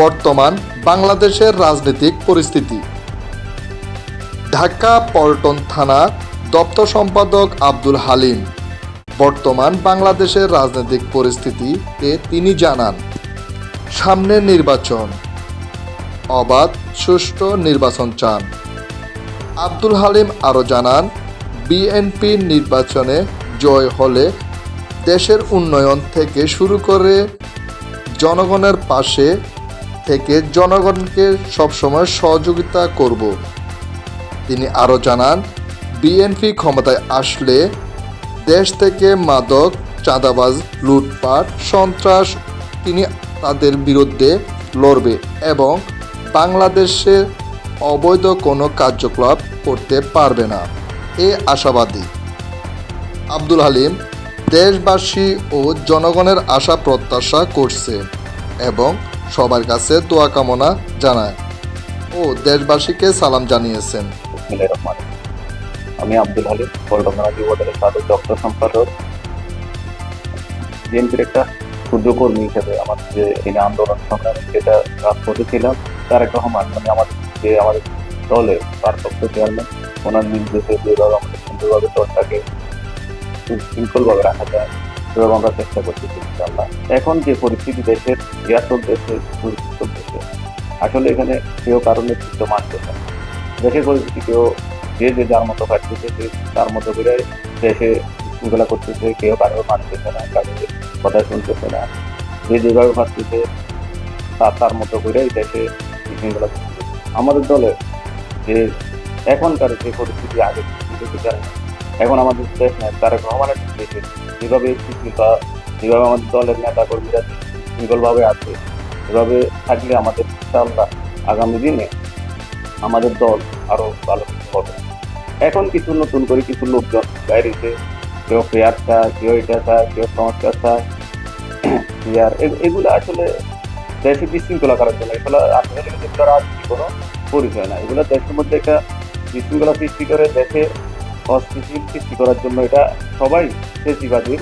বর্তমান বাংলাদেশের রাজনৈতিক পরিস্থিতি। ঢাকা পল্টন থানা দপ্তর সম্পাদক আব্দুল হালিম, বর্তমান বাংলাদেশের রাজনৈতিক পরিস্থিতিতে তিনি জানান, সামনে নির্বাচন। অবাধ, সুষ্ঠু নির্বাচন চান। আব্দুল হালিম আরও জানান বিএনপির নির্বাচনে জয় হলে দেশের উন্নয়ন থেকে শুরু করে জনগণের পাশে থেকে জনগণকে সবসময় সহযোগিতা করব। তিনি আরও জানান, বিএনপি ক্ষমতায় আসলে দেশ থেকে মাদক, চাঁদাবাজ, লুটপাট, সন্ত্রাস তিনি তাদের বিরুদ্ধে লড়বে এবং বাংলাদেশে অবৈধ কোনো কার্যকলাপ করতে পারবে না। এ আশাবাদী। আব্দুল হালিম দেশবাসী ও জনগণের আশা প্রত্যাশা করছে এবং সবার কাছে দোয়া কামনা জানায় ও দেশবাসীকে সালাম জানিয়েছেন। আমি আব্দুল হালিম পল্টনা যুবদলের সাবেক দপ্তর সম্পাদক। বিএনপির একটা ক্ষুদ্র কর্মী হিসেবে আমার যে এই আন্দোলন সংগ্রামে যেটা রাজপথে ছিলাম তারেক রহমান মানে আমাদের যে আমাদের দলের ভারপ্রাপ্ত চেয়ারম্যান ওনার নির্দেশে যেভাবে আমাদের সুন্দরভাবে দলটাকে শৃঙ্খলভাবে রাখা যায়। সেভাবে আমরা চেষ্টা করতেছি ইনশাআল্লাহ। এখন যে পরিস্থিতি দেশের ইয়া চলতেছে পরিস্থিতি চলতেছে আসলে এখানে কেউ কারণে নেতৃত্ব মানতে না। দেশের পরিস্থিতি কেউ যে যে যার মতো কাটতেছে, সে তার মতো করে দেশে শৃঙ্খলা করতেছে, কেউ কারও মানতেছে না কারও কথা শুনতেছে না। যে যেভাবে ভাবতেছে, তার তার মতো করে দেশে শৃঙ্খলা করতেছে। আমাদের দলে যে এখনকার যে পরিস্থিতি আগে জানে না। এখন আমাদের তারেক রহমানের দেশে যেভাবে শৃঙ্খলা যেভাবে আমাদের দলের নেতা কর্মীরা শৃঙ্খলভাবে আছে এভাবে থাকলে আমাদের ইনশাআল্লাহ আগামী দিনে আমাদের দল আরও ভালো হবে। এখন কিছু নতুন করে কিছু লোকজন বাইরেছে কেউ পেয়ার চায়, কেউ এটা চায়, কেউ সংস্কার চায় এগুলো আসলে দেশে বিশৃঙ্খলা করার জন্য, এগুলো আসলে কিন্তু রাজনীতি কোনো পরিচয় না এগুলো দেশের মধ্যে একটা বিশৃঙ্খলা সৃষ্টি করে দেশে অস্থিতিশীল সৃষ্টি করার জন্য এটা সবাই দেশিবাদীর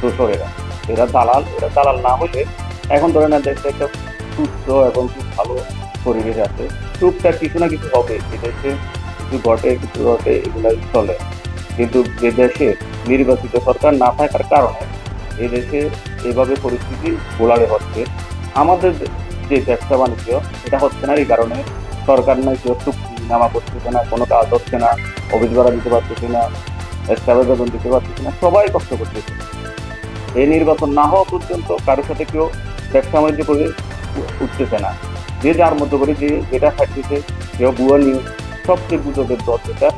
দোষর এরা এরা দালাল এরা দালাল না হলে এখন ধরে না দেশে একটা সুস্থ এবং খুব ভালো পরিবেশ আছে। টুকটাক কিছু না কিছু হবে এদেশে কিছু ঘটে কিছু ঘটে, এগুলাই চলে। কিন্তু যে দেশে নির্বাচিত সরকার না থাকার কারণে এই দেশে এভাবে পরিস্থিতি গোলারে হচ্ছে। আমাদের যে ব্যবসা বাণিজ্য, এটা হচ্ছে না এই কারণে সরকার নাই কেউ নামা করতেছে না, কোনো কাজ হচ্ছে না, অফিস ভাড়া দিতে পারতেছে না স্টাফের বেতন দিতে পারতেছে না, সবাই কষ্ট করতেছে। এই নির্বাচন না হওয়া পর্যন্ত কারোর সাথে কেউ ব্যবসা বাণিজ্য করে উঠতেছে না। যে যার মতো করে যে যেটা খাটতেছে কেউ ভুয়া নিউজ সবচেয়ে গুজবের দল যেটা,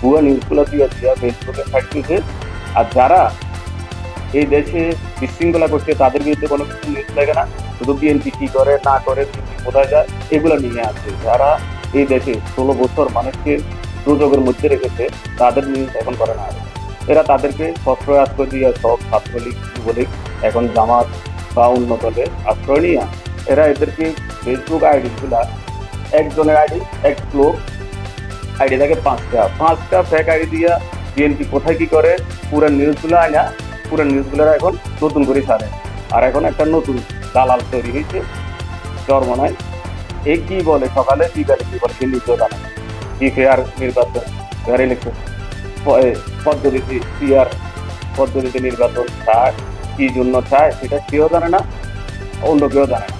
ভুয়া নিউজগুলো দিয়ে দিয়া ফেসবুকে খাটতেছে। আর যারা এই দেশে বিশৃঙ্খলা করছে, তাদের বিরুদ্ধে কোনো কিছু নিউজ লাগে না। শুধু বিএনপি কী করে, না করে কোথায় যায়, এগুলো নিয়ে আসছে যারা এই দেশে ষোলো বছর মানুষকে দুযোগের মধ্যে রেখেছে, তাদের নিউজ এখন করে না। এরা তাদেরকে প্রশ্রয় আশ্রয় দিয়ে সব ছাত্রলীগ, যুবলীগ, এখন জামাত বা অন্য দলের আশ্রয় নিয়ে এরা এদেরকে ফেসবুক আইডি গুলা, একজনের আইডি এক লোক আইডি থাকে পাঁচটা পাঁচটা ফেক আইডি দিয়া বিএনপি কোথায় কি করে, পুরো নিউজগুলো আনা পুরো নিউজগুলো এখন নতুন করে সারে আর এখন একটা নতুন দালাল তৈরি হয়েছে চরমনায় এ কি বলে? সকালে বিকালে কি বলে? সে নিজেও জানে না। কি ফেয়ার নির্বাচন? ফেয়ার ইলেকশন পদ্ধতিতে পিয়ার পদ্ধতিতে নির্বাচন চায়, কি জন্য চায় সেটা কেউ জানে না, অন্য কেউ জানে না।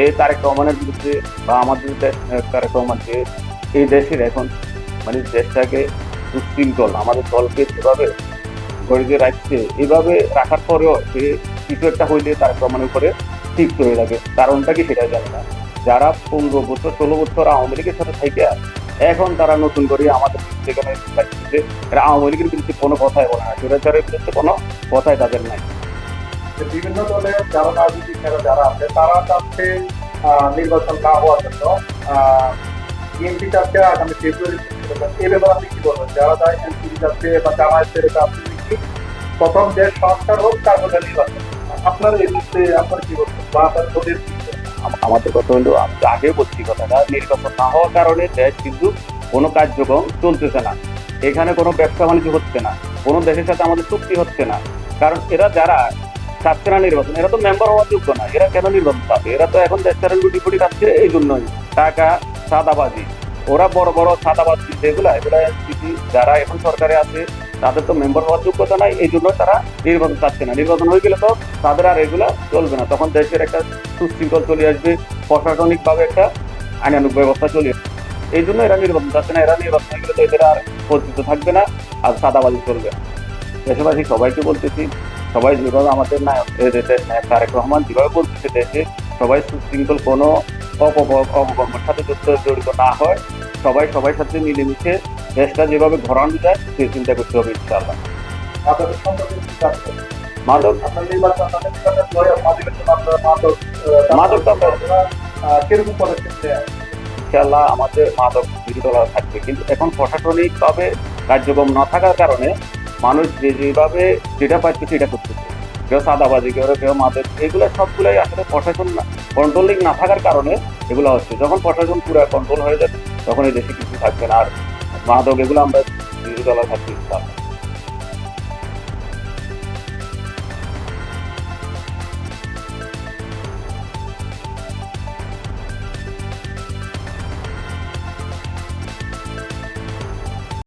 এই তারেক রহমানের বিরুদ্ধে বা আমাদের তারেক রহমান যে, এই দেশের এখন মানে দেশটাকে সুশৃঙ্খল আমাদের দলকে যেভাবে গড়িয়ে রাখছে, এভাবে রাখার পরেও সে কিছু একটা হইলে তারেক রহমানের উপরে ঠিক হয়ে থাকে কারণটা কি সেটা জানে না। যারা পনেরো বছর, ষোলো বছর আওয়ামী লীগের সাথে থেকে এখন তারা নতুন করে আমাদের এরা আওয়ামী লীগের বিরুদ্ধে কোনো কথাই বলে না, স্বৈরাচারের বিরুদ্ধে কোনো কথাই তাদের নাই। বিভিন্ন দলের যারা রাজনৈতিক নেতা যারা আছে, তারা চাচ্ছে নির্বাচন না হওয়ার জন্য বিএনপি চাচ্ছে আগামী ফেব্রুয়ারি এই ব্যাপারে আপনি কি বলবেন? যারা তাই এনসিপি যাচ্ছে বা জামায়াতের আপনি কি প্রথম যে সংস্কার হোক, তারপরে নির্বাচন। আপনার এই মুহূর্তে আপনার কি বলবেন বা আপনার? আম- আমাদের কথা হলো, আমি আগে বলছি কথাটা, নির্বাচন না হওয়ার কারণে দেশ কিন্তু কোনো কার্যক্রম চলতেছে না। এখানে কোনো ব্যবসা বাণিজ্য হচ্ছে না, কোনো দেশের সাথে আমাদের চুক্তি হচ্ছে না। কারণ এরা যারা চাচ্ছে না নির্বাচন, এরা তো মেম্বার হওয়ার যোগ্য না, এরা কেন নির্বাচন পাবে? এরা তো এখন দেশের গুটি ফুটি খাচ্ছে এই জন্যই টাকা সাদাবাজি ওরা বড় বড় সাদাবাজি যেগুলা, এগুলা যারা এখন সরকারে আছে তাদের তো মেম্বার হওয়ার যোগ্যতা নাই, এই জন্য তারা নির্বাচন চাচ্ছে না। নির্বাচন হয়ে গেলে তো তাদের আর এগুলা চলবে না। তখন দেশের একটা সুশৃঙ্খল চলে আসবে, প্রশাসনিকভাবে একটা আইনানুক ব্যবস্থা চলে আসবে। এই জন্য এরা নির্বাচন চাচ্ছে না। এরা নির্বাচন হয়ে গেলে তো এদের আর পরিচিত থাকবে না আর সাদাবাজি চলবে না। দেশবাসী, সবাইকে বলতেছি, সবাই যেভাবে আমাদের নায়ক দেশের নায়ক তারেক রহমান যেভাবে বলতেছে দেশে, সবাই সুশৃঙ্খল কোনো অপক- অপকর্মের সাথে জড়িত না হয়। সবাই সবার সাথে মিলেমিশে দেশটা যেভাবে ঘোরানো যায় সে চিন্তা করতে হবে ইনশাআল্লাহ মাদক কীরকম পদক্ষেপ ইনশাআল্লাহ আমাদের মাদক বিরোধী থাকবে কিন্তু এখন প্রশাসনিক ভাবে কার্যক্রম না থাকার কারণে মানুষ যে যেভাবে যেটা পাচ্ছে সেটা করতেছে কেউ সাদাবাজি কেউ কেউ মাদক এগুলো সবগুলোই আসলে প্রশাসন কন্ট্রোলিং না থাকার কারণে এগুলো হচ্ছে যখন প্রশাসন পুরো কন্ট্রোল হয়ে যাবে তখন এই দেশে কিছু থাকবে না আর মাদক এগুলো আমরা বিরোধী দলের থাকতে ইনশাআল্লাহ।